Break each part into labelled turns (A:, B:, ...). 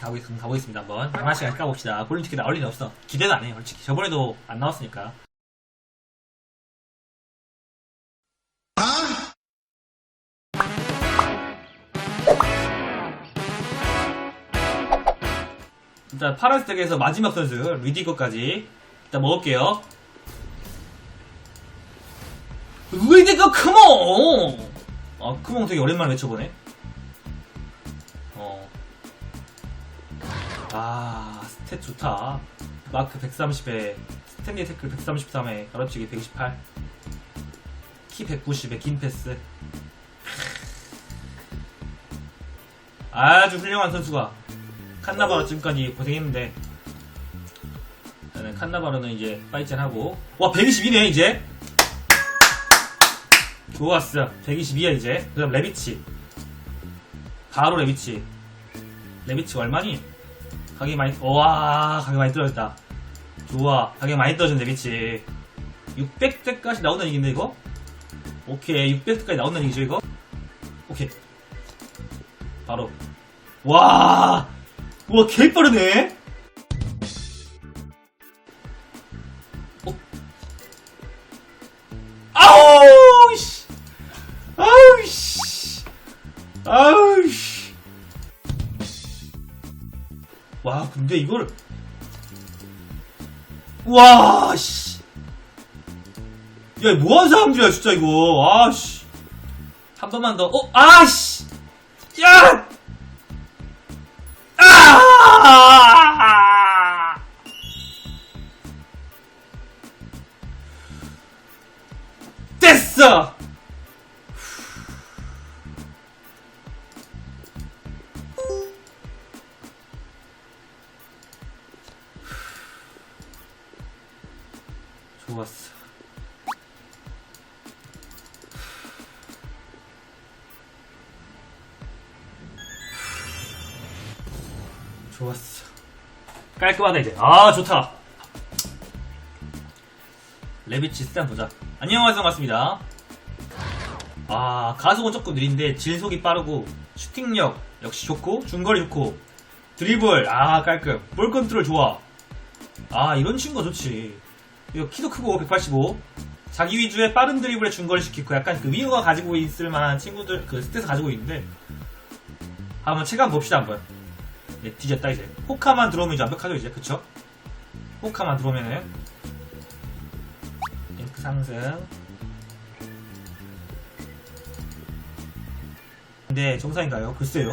A: 가보겠습니다. 가보겠습니다. 한번 하나씩 까봅시다. 골든 티켓 나올 일이 없어. 기대도 안 해요. 솔직히 저번에도 안 나왔으니까. 일단 파란색에서 마지막 선수 리디거까지 일단 먹을게요. 리디거 크몽! 아 크몽 되게 오랜만에 외쳐보네. 어. 아 스탯 좋다. 마크 130에 스탠리 태클 133에 가로치기 128. 키 190에 긴 패스. 아주 훌륭한 선수가 칸나바로 지금까지 고생했는데 저는 칸나바로는 이제 파이짠 하고 와 122네 이제 좋았어 122야 이제 그 다음 레비치 바로 레비치 레비치 얼마니? 가격이 많이 와 가격 많이 떨어졌다. 좋아. 가격 많이 떨어진 레비치? 600대까지 나온다는 얘기인데 이거? 오케이. 600대까지 나온다는 얘기죠 이거? 오케이. 바로. 와! 우와 개 빠르네. 어? 아우 씨! 아우 씨! 아우 와, 근데 이걸 와, 씨. 야, 뭐 하는 사람들이야, 진짜 이거. 아, 씨. 한 번만 더. 어, 아, 씨. 야! 아! 됐어! 좋았어. 좋았어. 깔끔하다 이제. 아 좋다. 레비치 스탄 보자. 안녕하세요 반갑습니다. 아 가속은 조금 느린데 질속이 빠르고 슈팅력 역시 좋고 중거리 좋고 드리블 아 깔끔 볼 컨트롤 좋아. 아 이런 친구가 좋지. 키도 크고 185 자기 위주의 빠른 드리블에 중거리 시키고 약간 그 위어가 가지고 있을 만한 친구들 그 스탯을 가지고 있는데 한번 체감 봅시다 한번. 네, 뒤졌다 이제. 호카만 들어오면 이제 완벽하죠 이제. 그쵸? 호카만 들어오면은. 링크 상승. 근데 정상인가요? 글쎄요.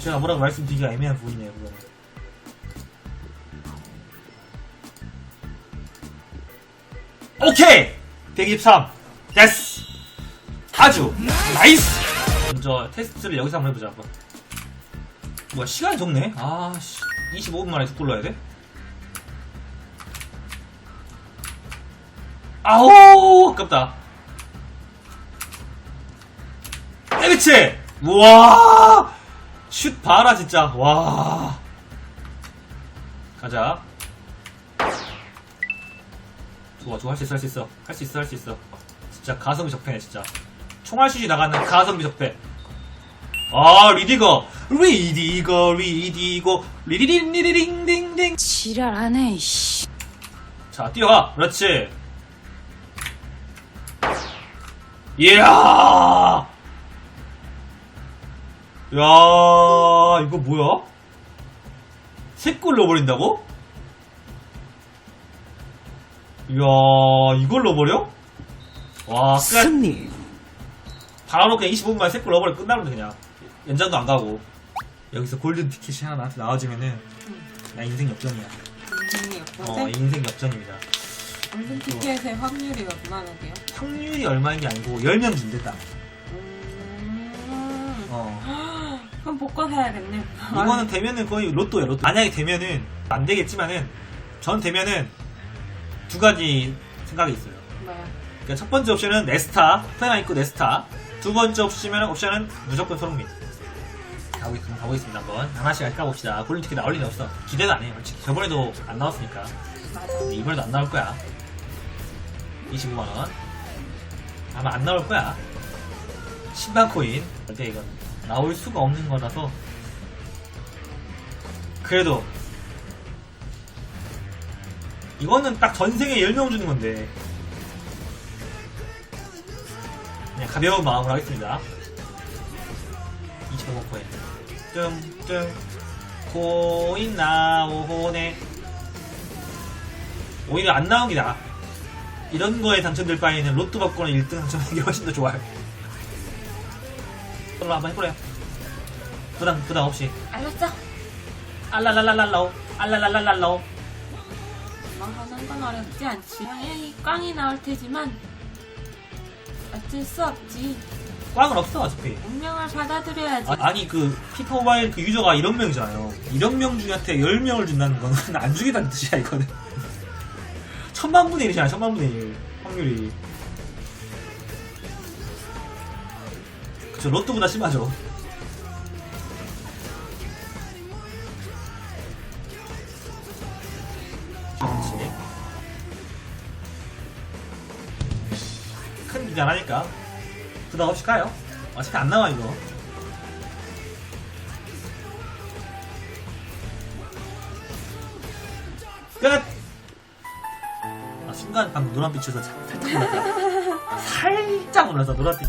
A: 제가 뭐라고 말씀드리기가 애매한 부분이네요 그거는 오케이! 123 됐어 아주 나이스. 먼저 테스트를 여기서 한번 해보자 한번. 뭐야 시간이 적네. 아 씨. 25분 만에 쭉 돌려야 돼? 아오 아깝다. 에비치? 우와. 슛 봐라 진짜. 와. 가자 좋아 좋아 할 수 있어 할 수 있어. 할 수 있어 할 수 있어. 진짜 가성비 적패네 진짜. 총알슛이 나가는 가성비 적패 아 리디거. 리디거 리디고 리디링 리디링 딩딩.
B: 지랄 안 해, 이씨.
A: 자 뛰어가. 그렇지. 이야. 야 이거 뭐야? 세 골 넣어버린다고? 이야 이걸 넣어버려? 와 끝.
C: 승리.
A: 바로 그냥 25분만 세골 넣어버려 끝나면 그냥 연장도 안 가고 여기서 골든 티켓이 하나 나한테 나와주면은 나 인생 역전이야
D: 인생이
A: 어
D: 없어서
A: 인생 역전입니다
D: 골든 티켓의 확률이 얼마나 돼요?
A: 확률이 얼마인 게 아니고 10명 준댔다
D: 음...
A: 어
D: 그럼 복권 사야겠네.
A: 이거는 되면은 거의 로또야 로또 만약에 되면은 안 되겠지만은 전 되면은 두 가지 생각이 있어요.
D: 뭐야?
A: 그러니까 첫 번째 옵션은 네스타 프레마 있고 네스타. 두 번째 옵션은 옵션은 무조건 손흥민 가보겠습니다 가보겠습니다 한번. 하나씩 까봅시다. 골든 티켓 나올 일이 없어. 기대도 안 해요. 솔직히 저번에도 안 나왔으니까.
D: 맞아.
A: 근데 이번에도 안 나올 거야. 25만 원. 아마 안 나올 거야. 신발 코인. 근데 이건 나올 수가 없는 거라서. 그래도 이거는 딱 전생에 10명 주는 건데. 그냥 가벼운 마음으로 하겠습니다. 25%에. 뜸뜸. 코인 나오네. 오히려 안 나온 게 나아 이런 거에 당첨될 바에는 로또 받거나 1등 당첨하는 게 훨씬 더 좋아요. 그럼 한번 해보래요. 부담 부담 없이.
D: 알았어.
A: 알랄랄랄랄로 알랄랄랄랄
D: 하는 건 어렵지 않지. 당연히 꽝이 나올 테지만 어쩔 수 없지.
A: 꽝은 없어 어차피
D: 운명을 받아들여야지.
A: 아, 니그 피파 모바일 그 유저가 1억 명이잖아요 1억 명 중한테 10명을 준다는 거는 안 주겠다는 뜻이야 이거는 천만 분의 1이잖아 천만 분의 1 확률이 그쵸 로또보다 심하죠 그렇지 큰 기대 안 하니까 부담 없이 가요 어차피 안 나와 이거 끝! 아, 순간 방금 노란빛에서 살짝 놀랐다. 살짝 놀랐어, 노란빛.